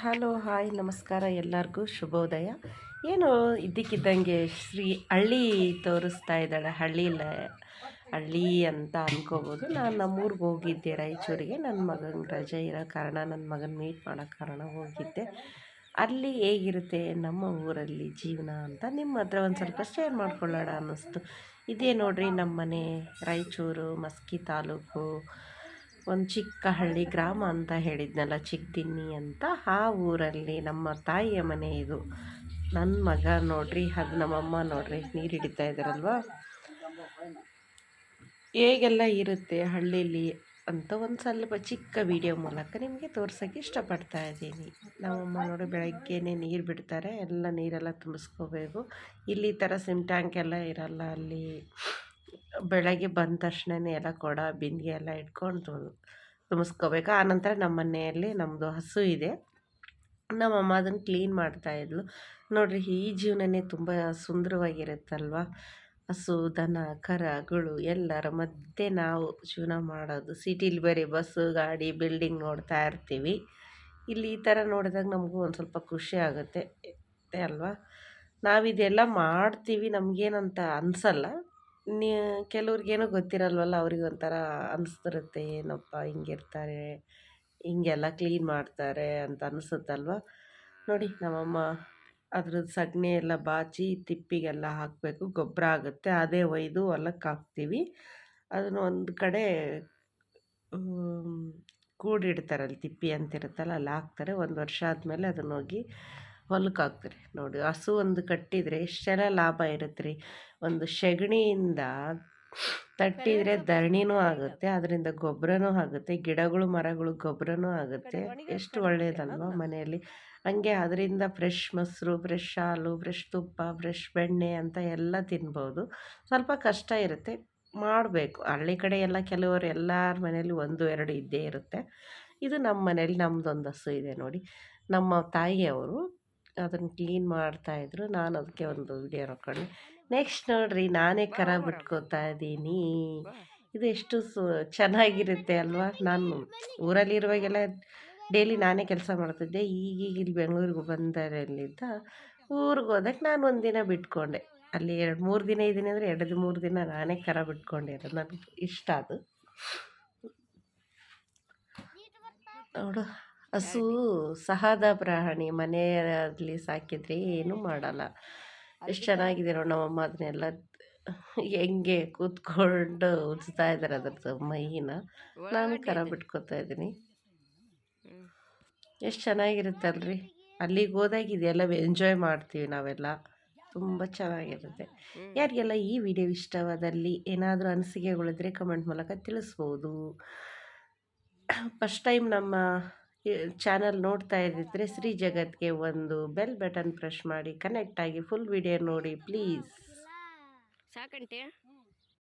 Hello, hi, ನಮಸ್ಕಾರ, ಎಲ್ಲರಿಗೂ ಶುಭೋದಯ. ಏನು ಇದ್ದಕ್ಕಿದ್ದಂಗೆ ಶ್ರೀ ಹಳ್ಳಿ ತೋರಿಸ್ತಾ ಇದ್ದಾಳೆ ಹಳ್ಳಿಲ ಹಳ್ಳಿ ಅಂತ ಅಂದ್ಕೋಬೋದು ನಾನು ನಮ್ಮೂರಿಗೆ ಹೋಗಿದ್ದೆ ರಾಯಚೂರಿಗೆ. ನನ್ನ ಮಗನ ರಜೆ ಇರೋ ಕಾರಣ ನನ್ನ ಮಗನ ಮೀಟ್ ಮಾಡೋ ಕಾರಣ ಹೋಗಿದ್ದೆ. ಅಲ್ಲಿ ಹೇಗಿರುತ್ತೆ ನಮ್ಮ ಊರಲ್ಲಿ ಜೀವನ ಅಂತ ನಿಮ್ಮ ಹತ್ರ ಒಂದು ಸ್ವಲ್ಪ ಶೇರ್ ಮಾಡ್ಕೊಳ್ಳೋಣ ಅನ್ನಿಸ್ತು. ಇದೇ ನೋಡ್ರಿ ನಮ್ಮ ಮನೆ ರಾಯಚೂರು, ಮಸ್ಕಿ ತಾಲೂಕು ಒಂದು ಚಿಕ್ಕ ಹಳ್ಳಿ ಗ್ರಾಮ ಅಂತ ಹೇಳಿದ್ನಲ್ಲ ಚಿಕ್ಕದಿನ್ನಿ ಅಂತ. ಆ ಊರಲ್ಲಿ ನಮ್ಮ ತಾಯಿಯ ಮನೆ ಇದು. ನನ್ನ ಮಗ ನೋಡ್ರಿ, ಅದು ನಮ್ಮಮ್ಮ ನೋಡ್ರಿ, ನೀರು ಹಿಡಿತಾ ಇದ್ದಾರಲ್ವ ಹೇಗೆಲ್ಲ ಇರುತ್ತೆ ಹಳ್ಳೀಲಿ ಅಂತ ಒಂದು ಸ್ವಲ್ಪ ಚಿಕ್ಕ ವಿಡಿಯೋ ಮೂಲಕ ನಿಮಗೆ ತೋರ್ಸೋಕ್ಕೆ ಇಷ್ಟಪಡ್ತಾ ಇದ್ದೀನಿ. ನಮ್ಮಮ್ಮ ನೋಡಿ ಬೆಳಗ್ಗೆನೇ ನೀರು ಬಿಡ್ತಾರೆ, ಎಲ್ಲ ನೀರೆಲ್ಲ ತುಂಬಿಸ್ಕೋಬೇಕು. ಇಲ್ಲಿ ಥರ ಸಿಮ್ ಟ್ಯಾಂಕ್ ಎಲ್ಲ ಇರಲ್ಲ ಅಲ್ಲಿ. ಬೆಳಗ್ಗೆ ಬಂದ ತಕ್ಷಣನೇ ಎಲ್ಲ ಕೊಡ, ಬಿಂದಿಗೆ ಎಲ್ಲ ಇಟ್ಕೊಂಡು ತುಂಬಿಸ್ಕೋಬೇಕು. ಆನಂತರ ನಮ್ಮ ಮನೆಯಲ್ಲಿ ನಮ್ಮದು ಹಸು ಇದೆ. ನಮ್ಮಮ್ಮ ಅದನ್ನು ಕ್ಲೀನ್ ಮಾಡ್ತಾಯಿದ್ಲು ನೋಡಿರಿ, ಈ ಜೀವನನೇ ತುಂಬ ಸುಂದರವಾಗಿರುತ್ತಲ್ವ? ಹಸು, ದನ ಕರಗಳು ಎಲ್ಲರ ಮಧ್ಯೆ ನಾವು ಜೀವನ ಮಾಡೋದು. ಸಿಟಿಲಿ ಬರೀ ಬಸ್ಸು, ಗಾಡಿ, ಬಿಲ್ಡಿಂಗ್ ನೋಡ್ತಾ ಇರ್ತೀವಿ. ಇಲ್ಲಿ ಈ ಥರ ನೋಡಿದಾಗ ನಮಗೂ ಒಂದು ಸ್ವಲ್ಪ ಖುಷಿ ಆಗುತ್ತೆ. ಅಲ್ವಾ? ನಾವಿದೆಲ್ಲ ಮಾಡ್ತೀವಿ. ನಮಗೇನಂತ ಅನಿಸಲ್ಲ. ನೀ, ಕೆಲವ್ರಿಗೇನೋ ಗೊತ್ತಿರಲ್ವಲ್ಲ, ಅವ್ರಿಗೆ ಒಂಥರ ಅನಿಸ್ತಿರುತ್ತೆ, ಏನಪ್ಪ ಹಿಂಗಿರ್ತಾರೆ, ಹಿಂಗೆಲ್ಲ ಕ್ಲೀನ್ ಮಾಡ್ತಾರೆ ಅಂತ ಅನಿಸುತ್ತಲ್ವ? ನೋಡಿ, ನಮ್ಮಮ್ಮ ಅದ್ರದ್ದು ಸಗಣಿ ಎಲ್ಲ ಬಾಚಿ, ತಿಪ್ಪಿಗೆಲ್ಲ ಹಾಕಬೇಕು, ಗೊಬ್ಬರ ಆಗುತ್ತೆ, ಅದೇ ಒಯ್ದು ಹೊಲಕ್ಕೆ ಹಾಕ್ತೀವಿ. ಅದನ್ನು ಒಂದು ಕಡೆ ಕೂಡಿಡ್ತಾರಲ್ಲಿ, ತಿಪ್ಪಿ ಅಂತಿರುತ್ತಲ್ಲ, ಅಲ್ಲಿ ಹಾಕ್ತಾರೆ. ಒಂದು ವರ್ಷ ಆದಮೇಲೆ ಅದನ್ನ ಹೋಗಿ ಹೊಲಕ್ಕೆ ಹಾಕ್ತಾರೆ. ನೋಡಿ ಹಸು ಒಂದು ಕಟ್ಟಿದರೆ ಎಷ್ಟೆಲ್ಲ ಲಾಭ ಇರುತ್ತೆ ರೀ ಒಂದು ಸಗಣಿಯಿಂದ ತಟ್ಟಿದರೆ ಧರಣಿನೂ ಆಗುತ್ತೆ ಅದರಿಂದ ಗೊಬ್ಬರನೂ ಆಗುತ್ತೆ ಗಿಡಗಳು ಮರಗಳು ಗೊಬ್ಬರನೂ ಆಗುತ್ತೆ. ಎಷ್ಟು ಒಳ್ಳೆಯದಲ್ವ ಮನೆಯಲ್ಲಿ. ಹಂಗೆ ಅದರಿಂದ ಫ್ರೆಶ್ ಮೊಸರು ಫ್ರೆಶ್ ಹಾಲು ಫ್ರೆಶ್ ತುಪ್ಪ ಫ್ರೆಶ್ ಬೆಣ್ಣೆ ಅಂತ ಎಲ್ಲ ತಿನ್ಬೋದು. ಸ್ವಲ್ಪ ಕಷ್ಟ ಇರುತ್ತೆ ಮಾಡಬೇಕು. ಹಳ್ಳಿ ಕಡೆ ಎಲ್ಲ ಕೆಲವರು ಎಲ್ಲರ ಮನೇಲಿ ಒಂದು ಎರಡು ಇದ್ದೇ ಇರುತ್ತೆ. ಇದು ನಮ್ಮ ಮನೇಲಿ ನಮ್ಮದೊಂದು ಹಸು ಇದೆ ನೋಡಿ. ನಮ್ಮ ತಾಯಿಯವರು ಅದನ್ನು ಕ್ಲೀನ್ ಮಾಡ್ತಾಯಿದ್ರು ನಾನು ಅದಕ್ಕೆ ಒಂದು ವಿಡಿಯೋ ನೋಡ್ಕೊಂಡೆ ನೆಕ್ಸ್ಟ್ ನೋಡ್ರಿ, ನಾನೇ ಕರ ಬಿಟ್ಕೋತಾ ಇದ್ದೀನಿ. ಇದು ಎಷ್ಟು ಸು, ಚೆನ್ನಾಗಿರುತ್ತೆ ಅಲ್ವಾ? ನಾನು ಊರಲ್ಲಿರುವಾಗೆಲ್ಲ ಡೈಲಿ ನಾನೇ ಕೆಲಸ ಮಾಡ್ತಿದ್ದೆ. ಈಗೀಗ ಇಲ್ಲಿ ಬೆಂಗಳೂರಿಗೆ ಬಂದರಲ್ಲಿದ್ದ ಊರಿಗೆ ಹೋದಾಗ ನಾನು ಒಂದು ದಿನ ಬಿಟ್ಕೊಂಡೆ. ಅಲ್ಲಿ ಎರಡು, ಮೂರು ದಿನ ಇದ್ದೀನಿ ಅಂದರೆ ಎರಡು ಮೂರು ದಿನ ನಾನೇ ಕರ ಅದು ನನಗೆ ಇಷ್ಟ ಅದು. ನೋಡು. ಹಸು ಸಹದ ಪ್ರಾಣಿ ಮನೆಯಲ್ಲಿ ಸಾಕಿದರೆ ಏನೂ ಮಾಡಲ್ಲ. ಎಷ್ಟು ಚೆನ್ನಾಗಿದೆ ನೋಡಿ ನಮ್ಮಮ್ಮ ಅದನ್ನೆಲ್ಲ ಹೆಂಗೆ ಕೂತ್ಕೊಂಡು ಉಜ್ತಾ ಇದ್ದಾರೆ ಅದ್ರದ್ದು ಮೈನ. ನಾನು ಕರ ಬಿಟ್ಕೋತಾ ಇದ್ದೀನಿ. ಎಷ್ಟು ಚೆನ್ನಾಗಿರುತ್ತಲ್ರಿ ಅಲ್ಲಿಗೆ ಹೋದಾಗ ಇದೆಲ್ಲ ಎಂಜಾಯ್ ಮಾಡ್ತೀವಿ ನಾವೆಲ್ಲ. ತುಂಬ ಚೆನ್ನಾಗಿರುತ್ತೆ. ಯಾರಿಗೆಲ್ಲ ಈ ವಿಡಿಯೋ ಇಷ್ಟವಾದಲ್ಲಿ ಏನಾದರೂ ಅನಿಸಿಕೆಗಳಿದ್ರೆ ಕಮೆಂಟ್ ಮೂಲಕ ತಿಳಿಸ್ಬೋದು. ಫಸ್ಟ್ ಟೈಮ್ ನಮ್ಮ ಚಾನಲ್ ನೋಡ್ತಾ ಇದ್ದಿದ್ರೆ ಶ್ರೀ ಜಗತ್ಗೆ ಒಂದು ಬೆಲ್ ಬಟನ್ ಪ್ರೆಸ್ ಮಾಡಿ ಕನೆಕ್ಟ್ ಆಗಿ ಫುಲ್ ವಿಡಿಯೋ ನೋಡಿ ಪ್ಲೀಸ್ ಸಾಕಂತೆ?